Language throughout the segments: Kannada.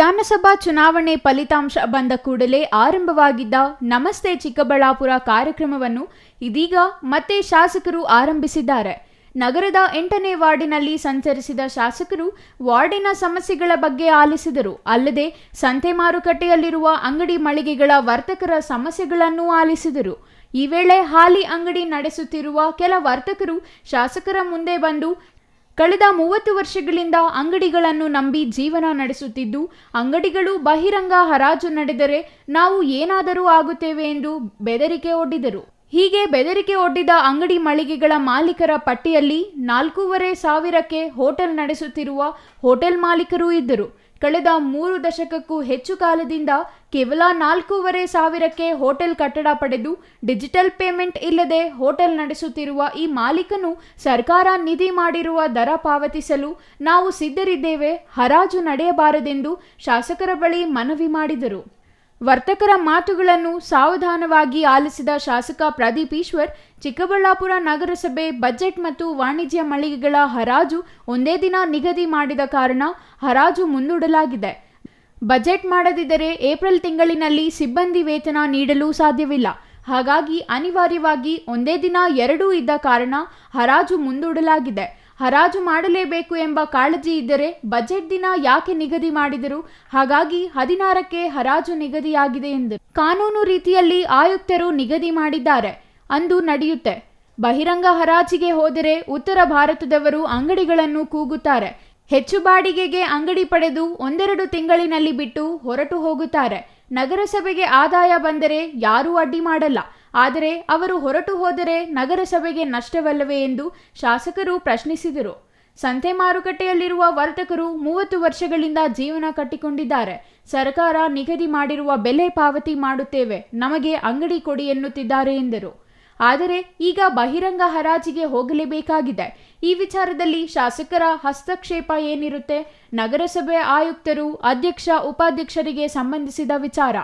ವಿಧಾನಸಭಾ ಚುನಾವಣೆ ಫಲಿತಾಂಶ ಬಂದ ಕೂಡಲೇ ಆರಂಭವಾಗಿದ್ದ ನಮಸ್ತೆ ಚಿಕ್ಕಬಳ್ಳಾಪುರ ಕಾರ್ಯಕ್ರಮವನ್ನು ಇದೀಗ ಮತ್ತೆ ಶಾಸಕರು ಆರಂಭಿಸಿದ್ದಾರೆ. ನಗರದ ಎಂಟನೇ ವಾರ್ಡಿನಲ್ಲಿ ಸಂಚರಿಸಿದ ಶಾಸಕರು ವಾರ್ಡಿನ ಸಮಸ್ಯೆಗಳ ಬಗ್ಗೆ ಆಲಿಸಿದರು. ಅಲ್ಲದೆ ಸಂತೆ ಮಾರುಕಟ್ಟೆಯಲ್ಲಿರುವ ಅಂಗಡಿ ಮಳಿಗೆಗಳ ವರ್ತಕರ ಸಮಸ್ಯೆಗಳನ್ನು ಆಲಿಸಿದರು. ಈ ವೇಳೆ ಹಾಲಿ ಅಂಗಡಿ ನಡೆಸುತ್ತಿರುವ ಕೆಲ ವರ್ತಕರು ಶಾಸಕರ ಮುಂದೆ ಬಂದು ಕಳೆದ ಮೂವತ್ತು ವರ್ಷಗಳಿಂದ ಅಂಗಡಿಗಳನ್ನು ನಂಬಿ ಜೀವನ ನಡೆಸುತ್ತಿದ್ದು, ಅಂಗಡಿಗಳು ಬಹಿರಂಗ ಹರಾಜು ನಡೆದರೆ ನಾವು ಏನಾದರೂ ಆಗುತ್ತೇವೆ ಎಂದು ಬೆದರಿಕೆ ಒಡ್ಡಿದರು. ಹೀಗೆ ಬೆದರಿಕೆ ಒಡ್ಡಿದ ಅಂಗಡಿ ಮಳಿಗೆಗಳ ಮಾಲೀಕರ ಪಟ್ಟಿಯಲ್ಲಿ ನಾಲ್ಕೂವರೆ ಸಾವಿರಕ್ಕೆ ಹೋಟೆಲ್ ನಡೆಸುತ್ತಿರುವ ಹೋಟೆಲ್ ಮಾಲೀಕರೂ ಇದ್ದರು. ಕಳೆದ ಮೂರು ದಶಕಕ್ಕೂ ಹೆಚ್ಚು ಕಾಲದಿಂದ ಕೇವಲ ನಾಲ್ಕೂವರೆ ಸಾವಿರಕ್ಕೆ ಹೋಟೆಲ್ ಕಟ್ಟಡ ಪಡೆದು ಡಿಜಿಟಲ್ ಪೇಮೆಂಟ್ ಇಲ್ಲದೆ ಹೋಟೆಲ್ ನಡೆಸುತ್ತಿರುವ ಈ ಮಾಲೀಕನು ಸರ್ಕಾರ ನಿಧಿ ಮಾಡಿರುವ ದರ ಪಾವತಿಸಲು ನಾವು ಸಿದ್ಧರಿದ್ದೇವೆ, ಹರಾಜು ನಡೆಯಬಾರದೆಂದು ಶಾಸಕರ ಬಳಿ ಮನವಿ ಮಾಡಿದರು. ವರ್ತಕರ ಮಾತುಗಳನ್ನು ಸಾವಧಾನವಾಗಿ ಆಲಿಸಿದ ಶಾಸಕ ಪ್ರದೀಪ್ ಈಶ್ವರ್, ಚಿಕ್ಕಬಳ್ಳಾಪುರ ನಗರಸಭೆ ಬಜೆಟ್ ಮತ್ತು ವಾಣಿಜ್ಯ ಮಳಿಗೆಗಳ ಹರಾಜು ಒಂದೇ ದಿನ ನಿಗದಿ ಮಾಡಿದ ಕಾರಣ ಹರಾಜು ಮುಂದೂಡಲಾಗಿದೆ. ಬಜೆಟ್ ಮಾಡದಿದ್ದರೆ ಏಪ್ರಿಲ್ ತಿಂಗಳಿನಲ್ಲಿ ಸಿಬ್ಬಂದಿ ವೇತನ ನೀಡಲು ಸಾಧ್ಯವಿಲ್ಲ. ಹಾಗಾಗಿ ಅನಿವಾರ್ಯವಾಗಿ ಒಂದೇ ದಿನ ಎರಡೂ ಇದ್ದ ಕಾರಣ ಹರಾಜು ಮುಂದೂಡಲಾಗಿದೆ. ಹರಾಜು ಮಾಡಲೇಬೇಕು ಎಂಬ ಕಾಳಜಿ ಇದ್ದರೆ ಬಜೆಟ್ ದಿನ ಯಾಕೆ ನಿಗದಿ ಮಾಡಿದರು? ಹಾಗಾಗಿ ಹದಿನಾರಕ್ಕೆ ಹರಾಜು ನಿಗದಿಯಾಗಿದೆ ಎಂದರು ಕಾನೂನು ರೀತಿಯಲ್ಲಿ ಆಯುಕ್ತರು ನಿಗದಿ ಮಾಡಿದ್ದಾರೆ. ಅಂದು ನಡೆಯುತ್ತೆ. ಬಹಿರಂಗ ಹರಾಜಿಗೆ ಹೋದರೆ ಉತ್ತರ ಭಾರತದವರು ಅಂಗಡಿಗಳನ್ನು ಕೂಗುತ್ತಾರೆ. ಹೆಚ್ಚು ಬಾಡಿಗೆಗೆ ಅಂಗಡಿ ಪಡೆದು ಒಂದೆರಡು ತಿಂಗಳಿನಲ್ಲಿ ಬಿಟ್ಟು ಹೊರಟು ಹೋಗುತ್ತಾರೆ. ನಗರಸಭೆಗೆ ಆದಾಯ ಬಂದರೆ ಯಾರೂ ಅಡ್ಡಿ ಮಾಡಲ್ಲ. ಆದರೆ ಅವರು ಹೊರಟು ಹೋದರೆ ನಗರಸಭೆಗೆ ನಷ್ಟವಲ್ಲವೇ ಎಂದು ಶಾಸಕರು ಪ್ರಶ್ನಿಸಿದರು. ಸಂತೆ ಮಾರುಕಟ್ಟೆಯಲ್ಲಿರುವ ವರ್ತಕರು ಮೂವತ್ತು ವರ್ಷಗಳಿಂದ ಜೀವನ ಕಟ್ಟಿಕೊಂಡಿದ್ದಾರೆ. ಸರ್ಕಾರ ನಿಗದಿ ಮಾಡಿರುವ ಬೆಲೆ ಪಾವತಿ ಮಾಡುತ್ತೇವೆ. ನಮಗೆ ಅಂಗಡಿ ಕೊಡಿ ಎನ್ನುತ್ತಿದ್ದಾರೆ ಎಂದರು. ಆದರೆ ಈಗ ಬಹಿರಂಗ ಹರಾಜಿಗೆ ಹೋಗಲೇಬೇಕಾಗಿದೆ. ಈ ವಿಚಾರದಲ್ಲಿ ಶಾಸಕರ ಹಸ್ತಕ್ಷೇಪ ಏನಿರುತ್ತೆ? ನಗರಸಭೆ ಆಯುಕ್ತರು ಅಧ್ಯಕ್ಷ, ಉಪಾಧ್ಯಕ್ಷರಿಗೆ ಸಂಬಂಧಿಸಿದ ವಿಚಾರ.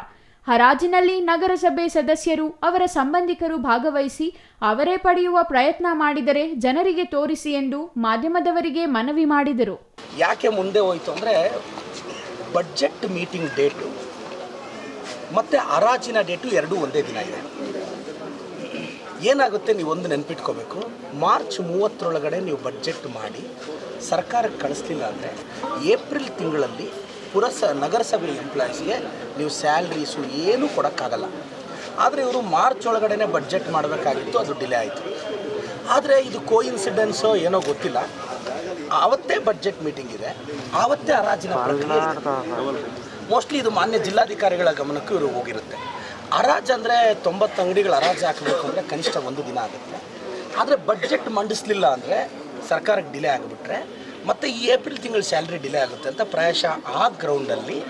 ಹರಾಜಿನಲ್ಲಿ ನಗರಸಭೆ ಸದಸ್ಯರು, ಅವರ ಸಂಬಂಧಿಕರು ಭಾಗವಹಿಸಿ ಅವರೇ ಪಡೆಯುವ ಪ್ರಯತ್ನ ಮಾಡಿದರೆ ಜನರಿಗೆ ತೋರಿಸಿ ಎಂದು ಮಾಧ್ಯಮದವರಿಗೆ ಮನವಿ ಮಾಡಿದರು. ಯಾಕೆ ಮುಂದೆ ಹೋಯಿತು ಅಂದರೆ ಬಡ್ಜೆಟ್ ಮೀಟಿಂಗ್ ಡೇಟು ಮತ್ತು ಹರಾಜಿನ ಡೇಟು ಎರಡೂ ಒಂದೇ ದಿನ ಇದೆ. ಏನಾಗುತ್ತೆ ನೀವು ಒಂದು ನೆನ್ಪಿಟ್ಕೋಬೇಕು? ಮಾರ್ಚ್ ಮೂವತ್ತರೊಳಗಡೆ ನೀವು ಬಡ್ಜೆಟ್ ಮಾಡಿ ಸರ್ಕಾರಕ್ಕೆ ಕಳಿಸ್ಲಿಲ್ಲ ಅಂದರೆ ಏಪ್ರಿಲ್ ತಿಂಗಳಲ್ಲಿ ಪುರಸ ನಗರಸಭೆ ಎಂಪ್ಲಾಯೀಸ್ಗೆ ನೀವು ಸ್ಯಾಲ್ರೀಸು ಏನೂ ಕೊಡೋಕ್ಕಾಗಲ್ಲ. ಆದರೆ ಇವರು ಮಾರ್ಚ್ ಒಳಗಡೆ ಬಡ್ಜೆಟ್ ಮಾಡಬೇಕಾಗಿತ್ತು, ಅದು ಡಿಲೇ ಆಯಿತು. ಆದರೆ ಇದು ಕೋ ಇನ್ಸಿಡೆನ್ಸೋ ಏನೋ ಗೊತ್ತಿಲ್ಲ. ಆವತ್ತೇ ಬಡ್ಜೆಟ್ ಮೀಟಿಂಗ್ ಇದೆ. ಆವತ್ತೇ ಹರಾಜಿನ ಮೋಸ್ಟ್ಲಿ ಇದು. ಮಾನ್ಯ ಜಿಲ್ಲಾಧಿಕಾರಿಗಳ ಗಮನಕ್ಕೂ ಇವರು ಹೋಗಿರುತ್ತೆ. ಹರಾಜು ಅಂದರೆ ತೊಂಬತ್ತು ಅಂಗಡಿಗಳು ಹರಾಜು ಹಾಕಬೇಕು ಅಂದರೆ ಕನಿಷ್ಠ ಒಂದು ದಿನ ಆಗುತ್ತೆ. ಆದರೆ ಬಡ್ಜೆಟ್ ಮಂಡಿಸಲಿಲ್ಲ ಅಂದರೆ ಸರ್ಕಾರಕ್ಕೆ ಡಿಲೇ ಆಗಿಬಿಟ್ರೆ ಮತ್ತು ಈ ಏಪ್ರಿಲ್ ತಿಂಗಳ ಸ್ಯಾಲ್ರಿ ಡಿಲೇ ಆಗುತ್ತೆ ಅಂತ ಪ್ರಾಯಶಃ ಆ ಗ್ರೌಂಡಲ್ಲಿ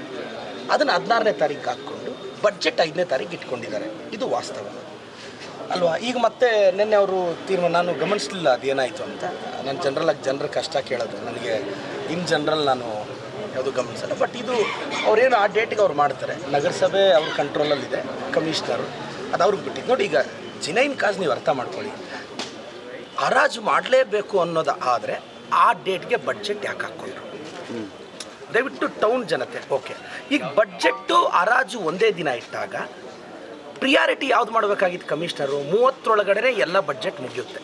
ಅದನ್ನು ಹದಿನಾರನೇ ತಾರೀಕು ಹಾಕ್ಕೊಂಡು ಬಡ್ಜೆಟ್ ಐದನೇ ತಾರೀಕು ಇಟ್ಕೊಂಡಿದ್ದಾರೆ. ಇದು ವಾಸ್ತವ. ಅಲ್ವಾ? ಈಗ ಮತ್ತೆ ನಿನ್ನೆ ಅವರು ತೀರ್ಮಾನ ನಾನು ಗಮನಿಸಲಿಲ್ಲ ಅದೇನಾಯಿತು ಅಂತ. ನಾನು ಜನರಲಾಗಿ ಜನರ ಕಷ್ಟ ಕೇಳೋದು. ನನಗೆ ಇನ್ ಜನರಲ್ ನಾನು ಯಾವುದು ಗಮನಿಸಲ್ಲ. ಬಟ್ ಇದು ಅವರೇನು ಆ ಡೇಟಿಗೆ ಅವ್ರು ಮಾಡ್ತಾರೆ. ನಗರಸಭೆ ಅವ್ರ ಕಂಟ್ರೋಲಲ್ಲಿದೆ ಕಮಿಷನರು ಅದು ಅವ್ರಿಗೆ ಬಿಟ್ಟಿದ್ದು. ನೋಡಿ ಈಗ ಜಿನೈನ್ ಕಾಸ್ ನೀವು ಅರ್ಥ ಮಾಡ್ಕೊಳ್ಳಿ. ಹರಾಜು ಮಾಡಲೇಬೇಕು ಅನ್ನೋದು ಆದರೆ ಆ ಡೇಟ್ಗೆ ಬಡ್ಜೆಟ್ ಯಾಕೆ ಹಾಕ್ಕೊಂಡ್ರು? ದಯವಿಟ್ಟು ಟೌನ್ ಜನತೆ ಓಕೆ ಈಗ ಬಡ್ಜೆಟ್ಟು ಹರಾಜು ಒಂದೇ ದಿನ ಇಟ್ಟಾಗ ಪ್ರಿಯಾರಿಟಿ ಯಾವ್ದು ಮಾಡಬೇಕಾಗಿತ್ತು ಕಮಿಷನರು ಮೂವತ್ತರೊಳಗಡೆ ಎಲ್ಲ ಬಡ್ಜೆಟ್ ಮುಗಿಯುತ್ತೆ.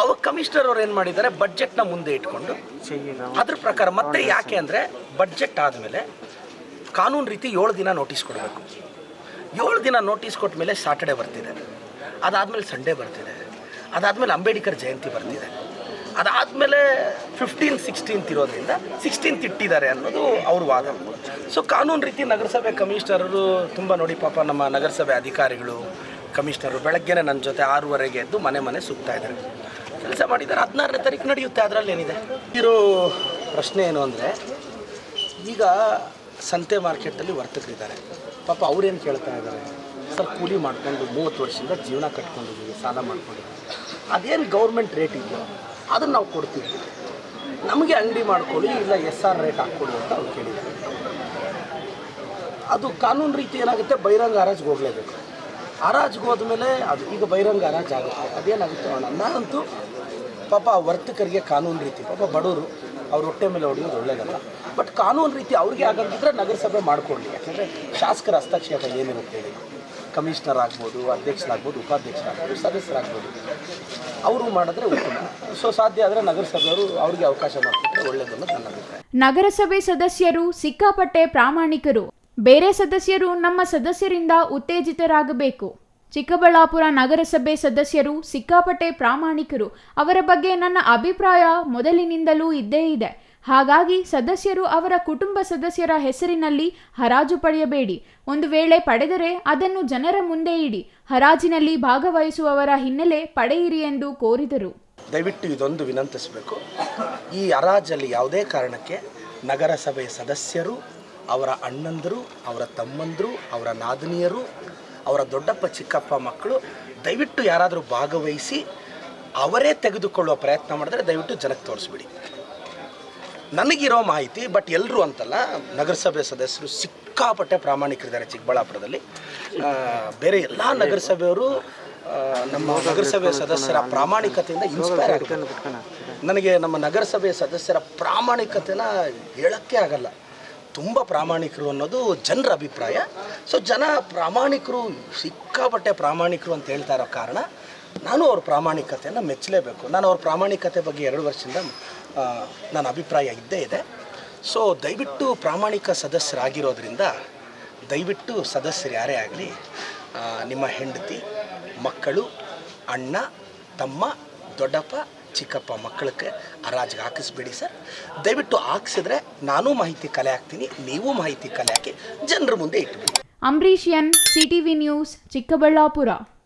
ಅವಾಗ ಕಮಿಷನರ್ ಅವ್ರು ಏನು ಮಾಡಿದ್ದಾರೆ? ಬಡ್ಜೆಟ್ನ ಮುಂದೆ ಇಟ್ಕೊಂಡು ಅದ್ರ ಪ್ರಕಾರ ಮತ್ತೆ ಯಾಕೆ ಅಂದರೆ ಬಡ್ಜೆಟ್ ಆದಮೇಲೆ ಕಾನೂನು ರೀತಿ ಏಳು ದಿನ ನೋಟಿಸ್ ಕೊಡಬೇಕು. ಏಳು ದಿನ ನೋಟಿಸ್ ಕೊಟ್ಟ ಮೇಲೆ ಸಾಟರ್ಡೆ ಬರ್ತಿದೆ. ಅದಾದಮೇಲೆ ಸಂಡೇ ಬರ್ತಿದೆ. ಅದಾದಮೇಲೆ ಅಂಬೇಡ್ಕರ್ ಜಯಂತಿ ಬರ್ತಿದೆ. ಅದಾದಮೇಲೆ ಫಿಫ್ಟೀನ್ ಸಿಕ್ಸ್ಟೀನ್ತ್ ಇರೋದ್ರಿಂದ ಸಿಕ್ಸ್ಟೀನ್ತ್ ಇಟ್ಟಿದ್ದಾರೆ ಅನ್ನೋದು ಅವ್ರ ವಾದ. ಸೊ ಕಾನೂನು ರೀತಿ ನಗರಸಭೆ ಕಮಿಷನರು ತುಂಬ ನೋಡಿ ಪಾಪ ನಮ್ಮ ನಗರಸಭೆ ಅಧಿಕಾರಿಗಳು, ಕಮಿಷನರು ಬೆಳಗ್ಗೆನೆ ನನ್ನ ಜೊತೆ ಆರೂವರೆಗೆ ಎದ್ದು ಮನೆ ಮನೆ ಸುತ್ತಾ ಇದ್ದಾರೆ. ಕೆಲಸ ಮಾಡಿದ್ದಾರೆ. ಹದಿನಾರನೇ ತಾರೀಕು ನಡೆಯುತ್ತೆ. ಅದರಲ್ಲಿ ಏನಿದೆ ಇರೋ ಪ್ರಶ್ನೆ ಏನು ಅಂದರೆ, ಈಗ ಸಂತೆ ಮಾರ್ಕೆಟಲ್ಲಿ ವರ್ತಕರಿದ್ದಾರೆ. ಪಾಪ ಅವ್ರೇನು ಕೇಳ್ತಾ ಇದ್ದಾರೆ? ಸರ್, ಕೂಲಿ ಮಾಡ್ಕೊಂಡು ಮೂವತ್ತು ವರ್ಷದಿಂದ ಜೀವನ ಕಟ್ಕೊಂಡಿದ್ದೀವಿ, ಸಾಲ ಮಾಡ್ಕೊಂಡಿದ್ದೀವಿ. ಅದೇನು ಗೌರ್ಮೆಂಟ್ ರೇಟ್ ಇದೆಯೋ? ಅದನ್ನು ನಾವು ಕೊಡ್ತೀವಿ. ನಮಗೆ ಅಂಗಡಿ ಮಾಡ್ಕೊಳ್ಳಿ, ಇಲ್ಲ ಎಸ್ ಆರ್ ರೇಟ್ ಹಾಕ್ಕೊಳ್ಳಿ ಅಂತ ಅವ್ರು ಕೇಳಿದ್ದಾರೆ ಅದು ಕಾನೂನು ರೀತಿ ಏನಾಗುತ್ತೆ? ಬಹಿರಂಗ ಹರಾಜ್ಗೆ ಹೋಗಲೇಬೇಕು. ಹರಾಜ್ಗೆ ಹೋದ್ಮೇಲೆ ಅದು ಈಗ ಬಹಿರಂಗ ಹರಾಜ್ ಆಗುತ್ತೆ. ಅದೇನಾಗುತ್ತೆ ಅಣ್ಣ? ನಾನಂತೂ ಪಾಪ ವರ್ತಕರಿಗೆ ಕಾನೂನು ರೀತಿ, ಪಾಪ ಬಡವರು ಅವ್ರ ಹೊಟ್ಟೆ ಮೇಲೆ ಹೊಡೆಯೋದು ಒಳ್ಳೇದಲ್ಲ. ಬಟ್ ಕಾನೂನು ರೀತಿ ಅವ್ರಿಗೆ ಆಗಂತಿದ್ರೆ ನಗರಸಭೆ ಮಾಡಿಕೊಡ್ಲಿ. ಯಾಕೆಂದರೆ ಶಾಸಕರ ಹಸ್ತಕ್ಷೇಪ ಏನಿರುತ್ತೆ ಹೇಳಿ. ಕಮಿಷನರ್ ಆಗ್ಬೋದು ಅಧ್ಯಕ್ಷರಾಗ್ಬೋದು, ಉಪಾಧ್ಯಕ್ಷರಾಗ್ಬೋದು, ಸದಸ್ಯರಾಗ್ಬೋದು. ಅವರು ಮಾಡಿದ್ರೆ ಉತ್ತಮ. ಸೊ ಸಾಧ್ಯ ಆದರೆ ನಗರಸಭೆಯವರು ಅವ್ರಿಗೆ ಅವಕಾಶ ಮಾಡಿಕೊಟ್ರೆ ಒಳ್ಳೆಯದನ್ನು ನನ್ನ ಅಭಿಪ್ರಾಯ. ನಗರಸಭೆ ಸದಸ್ಯರು ಸಿಕ್ಕಾಪಟ್ಟೆ ಪ್ರಾಮಾಣಿಕರು. ಬೇರೆ ಸದಸ್ಯರು ನಮ್ಮ ಸದಸ್ಯರಿಂದ ಉತ್ತೇಜಿತರಾಗಬೇಕು. ಚಿಕ್ಕಬಳ್ಳಾಪುರ ನಗರಸಭೆ ಸದಸ್ಯರು ಸಿಕ್ಕಾಪಟ್ಟೆ ಪ್ರಾಮಾಣಿಕರು. ಅವರ ಬಗ್ಗೆ ನನ್ನ ಅಭಿಪ್ರಾಯ ಮೊದಲಿನಿಂದಲೂ ಇದ್ದೇ ಇದೆ. ಹಾಗಾಗಿ ಸದಸ್ಯರು ಅವರ ಕುಟುಂಬ ಸದಸ್ಯರ ಹೆಸರಿನಲ್ಲಿ ಹರಾಜು ಪಡೆಯಬೇಡಿ. ಒಂದು ವೇಳೆ ಪಡೆದರೆ ಅದನ್ನು ಜನರ ಮುಂದೆ ಇಡಿ. ಹರಾಜಿನಲ್ಲಿ ಭಾಗವಹಿಸುವವರ ಹಿನ್ನೆಲೆ ಪಡೆಯಿರಿ ಎಂದು ಕೋರಿದರು. ದಯವಿಟ್ಟು ಇದೊಂದು ವಿನಂತಿಸಬೇಕು. ಈ ಹರಾಜಲ್ಲಿ ಯಾವುದೇ ಕಾರಣಕ್ಕೆ ನಗರಸಭೆಯ ಸದಸ್ಯರು, ಅವರ ಅಣ್ಣಂದರು, ಅವರ ತಮ್ಮಂದರು, ಅವರ ನಾದಿನಿಯರು, ಅವರ ದೊಡ್ಡಪ್ಪ, ಚಿಕ್ಕಪ್ಪ ಮಕ್ಕಳು, ದಯವಿಟ್ಟು ಯಾರಾದರೂ ಭಾಗವಹಿಸಿ ಅವರೇ ತೆಗೆದುಕೊಳ್ಳುವ ಪ್ರಯತ್ನ ಮಾಡಿದ್ರೆ ದಯವಿಟ್ಟು ಜನಕ್ಕೆ ತೋರಿಸ್ಬಿಡಿ. ನನಗಿರೋ ಮಾಹಿತಿ ಬಟ್ ಎಲ್ಲರೂ ಅಂತಲ್ಲ, ನಗರಸಭೆ ಸದಸ್ಯರು ಸಿಕ್ಕಾಪಟ್ಟೆ ಪ್ರಾಮಾಣಿಕರಿದ್ದಾರೆ ಚಿಕ್ಕಬಳ್ಳಾಪುರದಲ್ಲಿ. ಬೇರೆ ಎಲ್ಲ ನಗರಸಭೆಯವರು ನಮ್ಮ ನಗರಸಭೆ ಸದಸ್ಯರ ಪ್ರಾಮಾಣಿಕತೆಯಿಂದ ಇನ್ಸ್ಪೈರ್ ನನಗೆ ನಮ್ಮ ನಗರಸಭೆ ಸದಸ್ಯರ ಪ್ರಾಮಾಣಿಕತೆನ ಹೇಳೋಕ್ಕೆ ಆಗಲ್ಲ. ತುಂಬ ಪ್ರಾಮಾಣಿಕರು ಅನ್ನೋದು ಜನರ ಅಭಿಪ್ರಾಯ. ಸೊ ಜನ ಪ್ರಾಮಾಣಿಕರು, ಸಿಕ್ಕಾಪಟ್ಟೆ ಪ್ರಾಮಾಣಿಕರು ಅಂತ ಹೇಳ್ತಾ ಇರೋ ಕಾರಣ, ನಾನು ಅವ್ರ ಪ್ರಾಮಾಣಿಕತೆಯನ್ನು ಮೆಚ್ಚಲೇಬೇಕು. ನಾನು ಅವ್ರ ಪ್ರಾಮಾಣಿಕತೆ ಬಗ್ಗೆ ಎರಡು ವರ್ಷದಿಂದ ನನ್ನ ಅಭಿಪ್ರಾಯ ಇದ್ದೇ ಇದೆ. ಸೊ ದಯವಿಟ್ಟು ಪ್ರಾಮಾಣಿಕ ಸದಸ್ಯರಾಗಿರೋದ್ರಿಂದ, ದಯವಿಟ್ಟು ಸದಸ್ಯರು ಯಾರೇ ಆಗಲಿ ನಿಮ್ಮ ಹೆಂಡತಿ, ಮಕ್ಕಳು, ಅಣ್ಣ, ತಮ್ಮ, ದೊಡ್ಡಪ್ಪ, ಚಿಕ್ಕಪ್ಪ ಮಕ್ಕಳಕ್ಕೆ ಹರಾಜಿಗೆ ಹಾಕಿಸ್ಬೇಡಿ ಸರ್. ದಯವಿಟ್ಟು ಹಾಕ್ಸಿದ್ರೆ ನಾನು ಮಾಹಿತಿ ಕಲೆ ಹಾಕ್ತೀನಿ, ನೀವು ಮಾಹಿತಿ ಕಲೆ ಹಾಕಿ ಜನರ ಮುಂದೆ ಇಟ್ಬಿಡಿ. Ambareesh N, CTV news, Chikkaballapur.